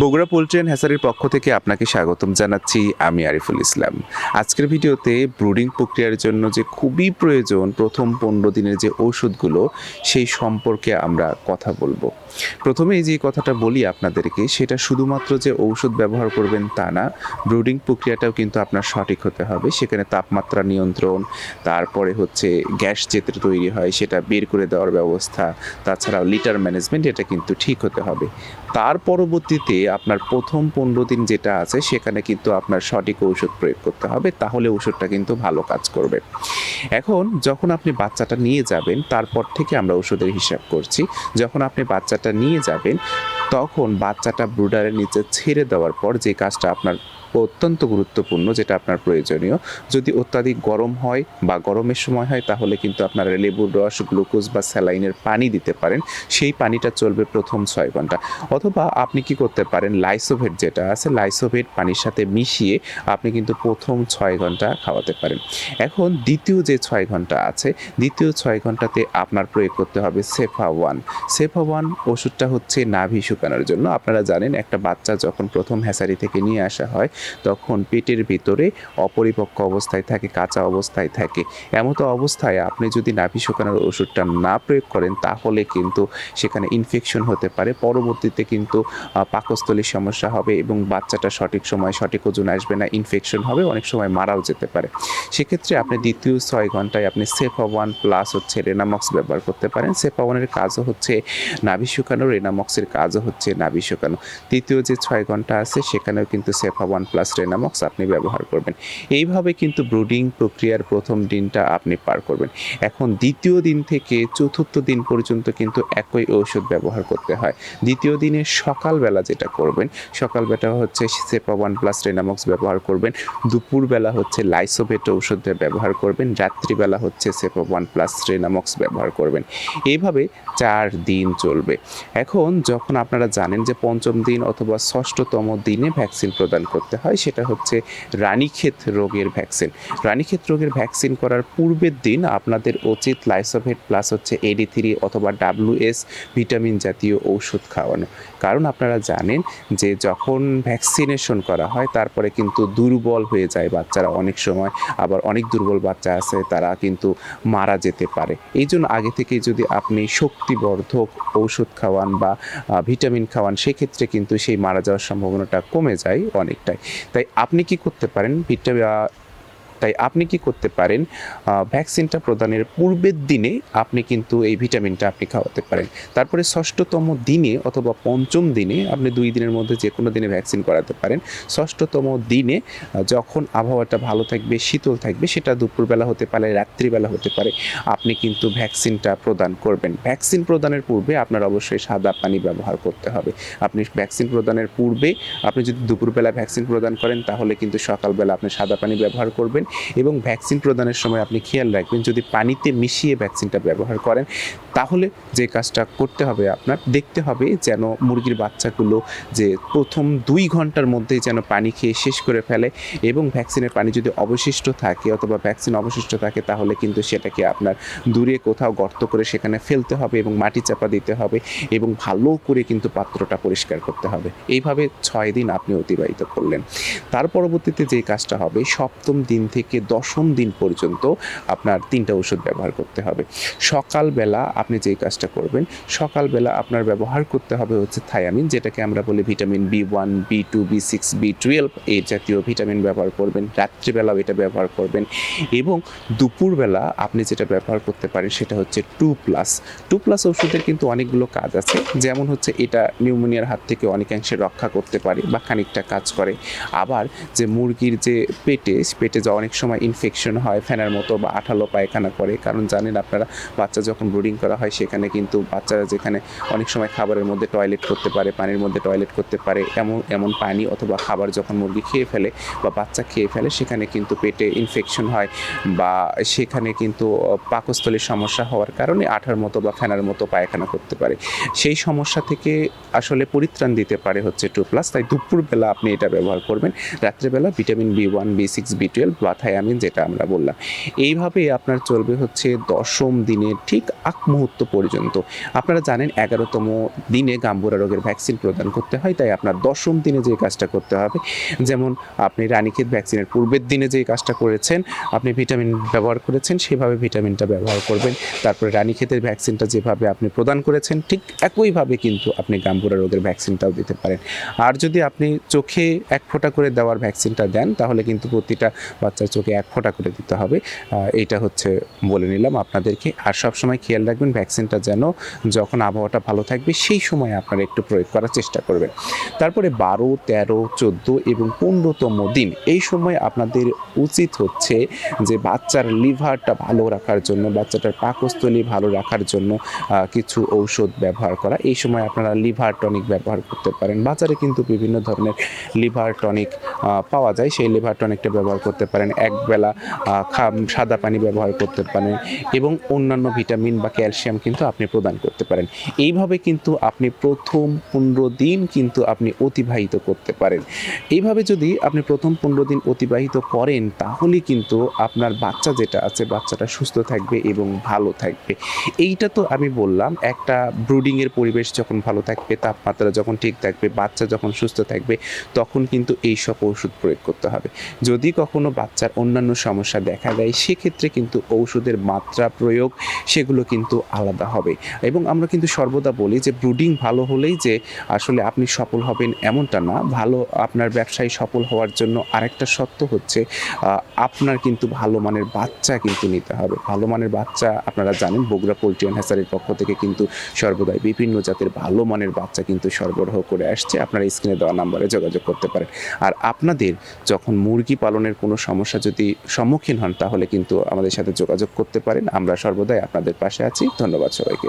Bogura poultry and হ্যাসারির পক্ষ থেকে আপনাকে স্বাগতম জানাচ্ছি আমি আরিফুল ইসলাম। আজকের ভিডিওতে ব্রুডিং প্রক্রিয়ার জন্য যে খুবই প্রয়োজন প্রথম পনেরো দিনের যে ওষুধগুলো, সেই সম্পর্কে আমরা কথা বলব। প্রথমেই যে কথাটা বলি আপনাদেরকে, সেটা শুধুমাত্র যে ঔষধ ব্যবহার করবেন তা না, ব্রুডিং প্রক্রিয়াটাও কিন্তু আপনার সঠিক হতে হবে। সেখানে তাপমাত্রা নিয়ন্ত্রণ, তারপরে হচ্ছে গ্যাস যেতে তৈরি হয়, সেটা বের করে দেওয়ার ব্যবস্থা, তাছাড়াও লিটার ম্যানেজমেন্ট, এটা কিন্তু ঠিক হতে হবে। তার পরবর্তীতে আপনার প্রথম পনেরো দিন যেটা আছে, সেখানে কিন্তু আপনার সঠিক ওষুধ প্রয়োগ করতে হবে, তাহলে ওষুধটা কিন্তু ভালো কাজ করবে। এখন যখন আপনি বাচ্চাটা নিয়ে যাবেন, তারপর থেকে আমরা ওষুধের হিসাব করছি। যখন আপনি বাচ্চাটা নিয়ে যাবেন, তখন বাচ্চাটা ব্রুডারের নিচে ছেড়ে দেওয়ার পর যে কাজটা আপনার অত্যন্ত গুরুত্বপূর্ণ, যেটা আপনার প্রয়োজনীয়। যদি অত্যাধিক গরম হয় বা গরমের সময় হয়, তাহলে কিন্তু আপনারা লেবুর রস, গ্লুকোজ বা স্যালাইনের পানি দিতে পারেন। সেই পানিটা চলবে প্রথম ছয় ঘণ্টা। অথবা আপনি কি করতে পারেন, লাইসোভেট যেটা আছে, লাইসোভেট পানির সাথে মিশিয়ে আপনি কিন্তু প্রথম ছয় ঘণ্টা খাওয়াতে পারেন। এখন দ্বিতীয় যে ছয় ঘণ্টা আছে, দ্বিতীয় ছয় ঘন্টাতে আপনার প্রয়োগ করতে হবে সেফা ওয়ান। সেফা ওয়ান ওষুধটা হচ্ছে নাভি শুকানোর জন্য। আপনারা জানেন, একটা বাচ্চা যখন প্রথম হ্যাসারি থেকে নিয়ে আসা হয় তখন পেটের ভিতরে অপরিপক্ক অবস্থায় থাকে, কাঁচা অবস্থায় থাকে। এমতো অবস্থায় আপনি যদি নাভি শুকানোর ওষুধটা না প্রয়োগ করেন, তাহলে কিন্তু সেখানে ইনফেকশন হতে পারে। পরবর্তীতে কিন্তু পাকস্থলীর সমস্যা হবে এবং বাচ্চাটা সঠিক সময় সঠিক ওজন আসবে না ইনফেকশন হবে, অনেক সময় মারাও যেতে পারে। সেক্ষেত্রে আপনি দ্বিতীয় ছয় ঘন্টায় আপনি সেফা ওয়ান প্লাস হচ্ছে রেনামক্স ব্যবহার করতে পারেন। সেফা ওয়ানের কাজও হচ্ছে নাভি শুকানো রেনামক্সের কাজও হচ্ছে নাভি শুকানো। তৃতীয় যে ছয় ঘণ্টা আছে, সেখানেও কিন্তু সেফা ওয়ান প্লাস রেনামক্স আপনি ব্যবহার করবেন। এইভাবে কিন্তু ব্রুডিং প্রক্রিয়ার প্রথম দিনটা আপনি পার করবেন। এখন দ্বিতীয় দিন থেকে চতুর্থ দিন পর্যন্ত কিন্তু একই ঔষধ ব্যবহার করতে হয়। দ্বিতীয় দিনে সকালবেলা যেটা করবেন, সকালবেলা হচ্ছে সেপা ওয়ান প্লাস রেনামক্স ব্যবহার করবেন। দুপুরবেলা হচ্ছে লাইসোভেট ঔষধটা ব্যবহার করবেন। রাত্রিবেলা হচ্ছে সেপা ওয়ান প্লাস রেনামক্স ব্যবহার করবেন। এইভাবে চার দিন চলবে। এখন যখন আপনারা জানেন যে পঞ্চম দিন অথবা ষষ্ঠতম দিনে ভ্যাকসিন প্রদান করতে হয় সেটা হচ্ছে রানীক্ষেত রোগের ভ্যাকসিন রানীক্ষেত রোগের ভ্যাকসিন করার পূর্বের দিন আপনাদের উচিত লাইসোভেট প্লাস হচ্ছে এডি থ্রি অথবা ডাব্লিউএস ভিটামিন জাতীয় ঔষধ খাওয়ানো। কারণ আপনারা জানেন যে যখন ভ্যাকসিনেশন করা হয়, তারপরে কিন্তু দুর্বল হয়ে যায় বাচ্চারা অনেক সময়। আবার অনেক দুর্বল বাচ্চা আছে, তারা কিন্তু মারা যেতে পারে। এই জন্য আগে থেকেই যদি আপনি শক্তিবর্ধক ঔষধ খাওয়ান বা ভিটামিন খাওয়ান, সেক্ষেত্রে কিন্তু সেই মারা যাওয়ার সম্ভাবনাটা কমে যায় অনেকটাই। তাই আপনি কি করতে পারেন? ভিটামিন তাই আপনি কি করতে পারেন ভ্যাকসিনটা প্রদানের পূর্বের দিনে আপনি কিন্তু এই ভিটামিনটা আপনি খাওয়াতে পারেন। তারপরে ষষ্ঠতম দিনে অথবা পঞ্চম দিনে আপনি দুই দিনের মধ্যে যে কোনো দিনে ভ্যাকসিন করাতে পারেন। ষষ্ঠতম দিনে যখন আবহাওয়াটা ভালো থাকবে, শীতল থাকবে, সেটা দুপুরবেলা হতে পারে, রাত্রিবেলা হতে পারে, আপনি কিন্তু ভ্যাকসিনটা প্রদান করবেন। ভ্যাকসিন প্রদানের পূর্বে আপনার অবশ্যই সাদা পানি ব্যবহার করতে হবে। আপনি ভ্যাকসিন প্রদানের পূর্বে আপনি যদি দুপুরবেলা ভ্যাকসিন প্রদান করেন, তাহলে কিন্তু সকালবেলা আপনি সাদা পানি ব্যবহার করবেন। এবং ভ্যাকসিন প্রদানের সময় আপনি খেয়াল রাখবেন, যদি পানিতে মিশিয়ে ভ্যাকসিনটা ব্যবহার করেন, তাহলে যে কাজটা করতে হবে আপনার, দেখতে হবে যেন মুরগির বাচ্চাগুলো যে প্রথম দুই ঘণ্টার মধ্যেই যেন পানি খেয়ে শেষ করে ফেলে এবং ভ্যাকসিনের পানি যদি অবশিষ্ট থাকে অথবা ভ্যাকসিন অবশিষ্ট থাকে, তাহলে কিন্তু সেটাকে আপনার দূরে কোথাও গর্ত করে সেখানে ফেলতে হবে এবং মাটি চাপা দিতে হবে এবং ভালো করে কিন্তু পাত্রটা পরিষ্কার করতে হবে। এইভাবে ছয় দিন আপনি অতিবাহিত করলেন। তার পরবর্তীতে যে কাজটা হবে, সপ্তম দিন থেকে দশম দিন পর্যন্ত আপনার তিনটা ওষুধ ব্যবহার করতে হবে। সকালবেলা আপনি যেই কাজটা করবেন, সকালবেলা আপনার ব্যবহার করতে হবে হচ্ছে থায়ামিন, যেটাকে আমরা বলি vitamin B one, B two, B six, B twelve এই জাতীয় ভিটামিন ব্যবহার করবেন, রাত্রিবেলাও এটা ব্যবহার করবেন এবং দুপুরবেলা আপনি যেটা ব্যবহার করতে পারেন সেটা হচ্ছে টু প্লাস। টু প্লাস ওষুধের কিন্তু অনেকগুলো কাজ আছে, যেমন হচ্ছে এটা নিউমোনিয়ার হাত থেকে অনেকাংশে রক্ষা করতে পারে বা খানিকটা কাজ করে। আবার যে মুরগির যে পেটে পেটে যা অনেক সময় ইনফেকশন হয় ফ্যানের মতো বা আঠালো পায়খানা করে। কারণ জানেন আপনারা, বাচ্চা যখন ব্রুডিং করা হয়, সেখানে কিন্তু বাচ্চারা যেখানে অনেক সময় খাবারের মধ্যে টয়লেট করতে পারে, পানির মধ্যে টয়লেট করতে পারে, এমন এমন পানি অথবা খাবার যখন মুরগি খেয়ে ফেলে বা বাচ্চা খেয়ে ফেলে, সেখানে কিন্তু পেটে ইনফেকশন হয় বা সেখানে কিন্তু পাকস্থলীর সমস্যা হওয়ার কারণে আঠার মতো বা ফ্যানার মতো পায়খানা করতে পারে। সেই সমস্যা থেকে আসলে পরিত্রাণ দিতে পারে হচ্ছে টু প্লাস। তাই দুপুরবেলা আপনি এটা ব্যবহার করবেন। রাত্রেবেলা vitamin B one B six B twelve মাথায় আমিন যেটা আমরা বললাম। এইভাবে আপনার চলবে হচ্ছে দশম দিনের ঠিক আগ মুহূর্ত পর্যন্ত। আপনারা জানেন এগারোতম দিনে গাম্বুরা রোগের ভ্যাকসিন প্রদান করতে হয়, তাই আপনার দশম দিনে যে কাজটা করতে হবে, যেমন আপনি রানীক্ষেত ভ্যাকসিনের পূর্বের দিনে যে কাজটা করেছেন, আপনি ভিটামিন ব্যবহার করেছেন, সেভাবে ভিটামিনটা ব্যবহার করবেন। তারপরে রানীক্ষেতের ভ্যাকসিনটা যেভাবে আপনি প্রদান করেছেন, ঠিক একইভাবে কিন্তু আপনি গাম্বুরা রোগের ভ্যাকসিনটাও দিতে পারেন। আর যদি আপনি চোখে এক ফোঁটা করে দেওয়ার ভ্যাকসিনটা দেন, তাহলে কিন্তু প্রতিটা বাচ্চার চোখে এক ফোঁটা করে দিতে হবে। এইটা হচ্ছে বলে নিলাম আপনাদেরকে। আর সবসময় খেয়াল রাখবেন, ভ্যাকসিনটা যেন যখন আবহাওয়াটা ভালো থাকবে, সেই সময় আপনারা একটু প্রয়োগ করার চেষ্টা করবেন। তারপরে বারো, তেরো, চোদ্দ এবং পনেরোতম দিন, এই সময় আপনাদের উচিত হচ্ছে যে বাচ্চার লিভারটা ভালো রাখার জন্য, বাচ্চাটার পাকস্থলী ভালো রাখার জন্য কিছু ঔষধ ব্যবহার করা। এই সময় আপনারা লিভার টনিক ব্যবহার করতে পারেন। বাজারে কিন্তু বিভিন্ন ধরনের লিভার টনিক পাওয়া যায়। সেই লিভার টনিকটা ব্যবহার করতে পারেন। একবেলা সাদা পানি ব্যবহার করতে পারেন এবং অন্যান্য ভিটামিন বা ক্যালসিয়াম কিন্তু আপনি প্রদান করতে পারেন। এইভাবে কিন্তু আপনি প্রথম পনেরো দিন কিন্তু আপনি অতিবাহিত করতে পারেন। এইভাবে যদি আপনি প্রথম পনেরো দিন অতিবাহিত করেন, তাহলে কিন্তু আপনার বাচ্চা যেটা আছে, বাচ্চাটা সুস্থ থাকবে এবং ভালো থাকবে। এইটা তো আমি বললাম, একটা ব্রুডিংয়ের পরিবেশ যখন ভালো থাকবে, তাপমাত্রা যখন ঠিক থাকবে, বাচ্চা যখন সুস্থ থাকবে, তখন কিন্তু এই সব ওষুধ প্রয়োগ করতে হবে। যদি কখনো বাচ্চার অন্যান্য সমস্যা দেখা দেয়, সেক্ষেত্রে কিন্তু ঔষধের মাত্রা প্রয়োগ, সেগুলো কিন্তু আলাদা হবে। এবং আমরা কিন্তু সর্বদা বলি যে, ব্রুডিং ভালো হলেই যে, আসলে আপনি সফল হবেন এমনটা না। ভালো, আপনার ব্যবসায় সফল হওয়ার জন্য আরেকটা সত্য হচ্ছে আপনার কিন্তু ভালো মানের বাচ্চা কিন্তু নিতে হবে। ভালো মানের বাচ্চা আপনারা জানেন, বগুড়া পোলট্রি অ্যান্ড পক্ষ থেকে কিন্তু সর্বদাই বিভিন্ন জাতের ভালো মানের বাচ্চা কিন্তু সরবরাহ করে আসছে। আপনারা স্ক্রিনে দেওয়া নাম্বারে যোগাযোগ করতে পারেন। আর আপনাদের যখন মুরগি পালনের কোনো সমস্যা যদি সম্মুখীন হন, তাহলে কিন্তু আমাদের সাথে যোগাযোগ করতে পারেন। আমরা সর্বদাই আপনাদের পাশে আছি। ধন্যবাদ সবাইকে।